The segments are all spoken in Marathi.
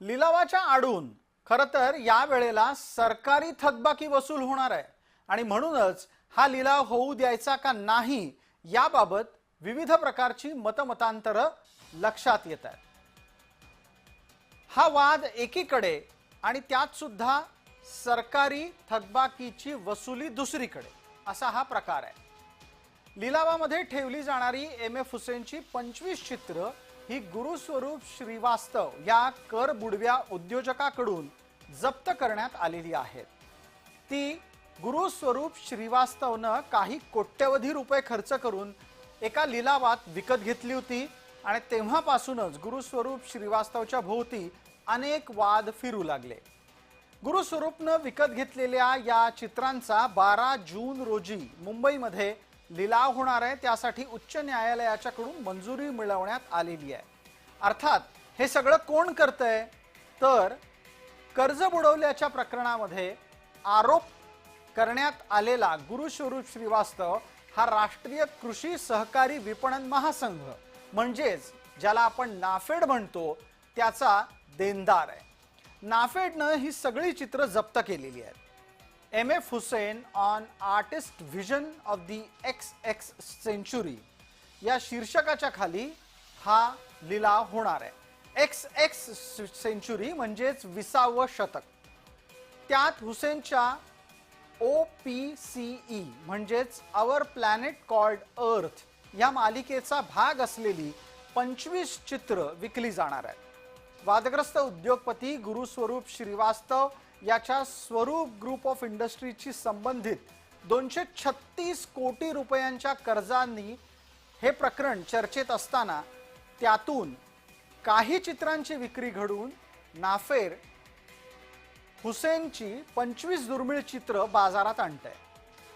लिलावाच्या आडून खरं तर या वेळेला सरकारी थकबाकी वसूल होणार आहे. आणि म्हणूनच हा लिलाव होऊ द्यायचा का नाही याबाबत विविध प्रकारची मतमतांतरं लक्षात येत आहेत. हा वाद एकीकडे आणि त्यात सुद्धा सरकारी थकबाकीची वसुली दुसरीकडे असा हा प्रकार आहे. लिलावामध्ये ठेवली जाणारी एम एफ हुसेनची पंचवीस चित्र ही गुरुस्वरूप श्रीवास्तव या कर बुडव्या उद्योजकाकडून जप्त करण्यात आलेली आहेत ती गुरुस्वरूप श्रीवास्तवनं काही कोट्यवधी रुपये खर्च करून एका लिलावात विकत घेतली होती आणि तेव्हापासूनच गुरुस्वरूप श्रीवास्तवच्या भोवती अनेक वाद फिरू लागले. गुरुस्वरूपनं विकत घेतलेल्या या चित्रांचा बारा जून रोजी मुंबईमध्ये लिलाव होणार आहे. त्यासाठी उच्च न्यायालयाच्याकडून मंजुरी मिळवण्यात आलेली आहे. अर्थात हे सगळं कोण करतंय? तर कर्ज बुडवल्याच्या प्रकरणामध्ये आरोप करण्यात आलेला गुरुस्वरूप श्रीवास्तव हा राष्ट्रीय कृषी सहकारी विपणन महासंघ म्हणजेच ज्याला आपण नाफेड म्हणतो त्याचा देणदार आहे. नाफेडनं ही सगळी चित्र जप्त केलेली आहेत. M F Hussain on artist vision of the X X century या शीर्षकाच्या खाली हा लिलाव होणार आहे. एक्स एक्स सेंचुरी म्हणजेच विसावं शतक. त्यात हुसेनच्या ओ पी सी ई म्हणजेच आवर प्लॅनेट कॉल्ड अर्थ या मालिकेचा भाग असलेली पंचवीस चित्र विकली जाणार आहेत. वादग्रस्त उद्योगपती गुरुस्वरूप श्रीवास्तव याच्या स्वरूप ग्रुप ऑफ इंडस्ट्रीशी संबंधित दोनशे छत्तीस कोटी रुपयांच्या कर्जांनी हे प्रकरण चर्चेत असताना त्यातून काही चित्रांची विक्री घडून नाफेर हुसेनची पंचवीस दुर्मिळ चित्र बाजारात आणत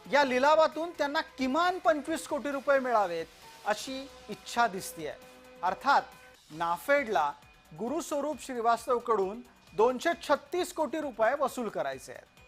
या लिलावातून त्यांना किमान पंचवीस कोटी रुपये मिळावेत अशी इच्छा दिसते आहे अर्थात नाफेडला गुरुस्वरूप श्रीवास्तवकडून दोनशे छत्तीस कोटी रुपये वसूल करायचे आहेत.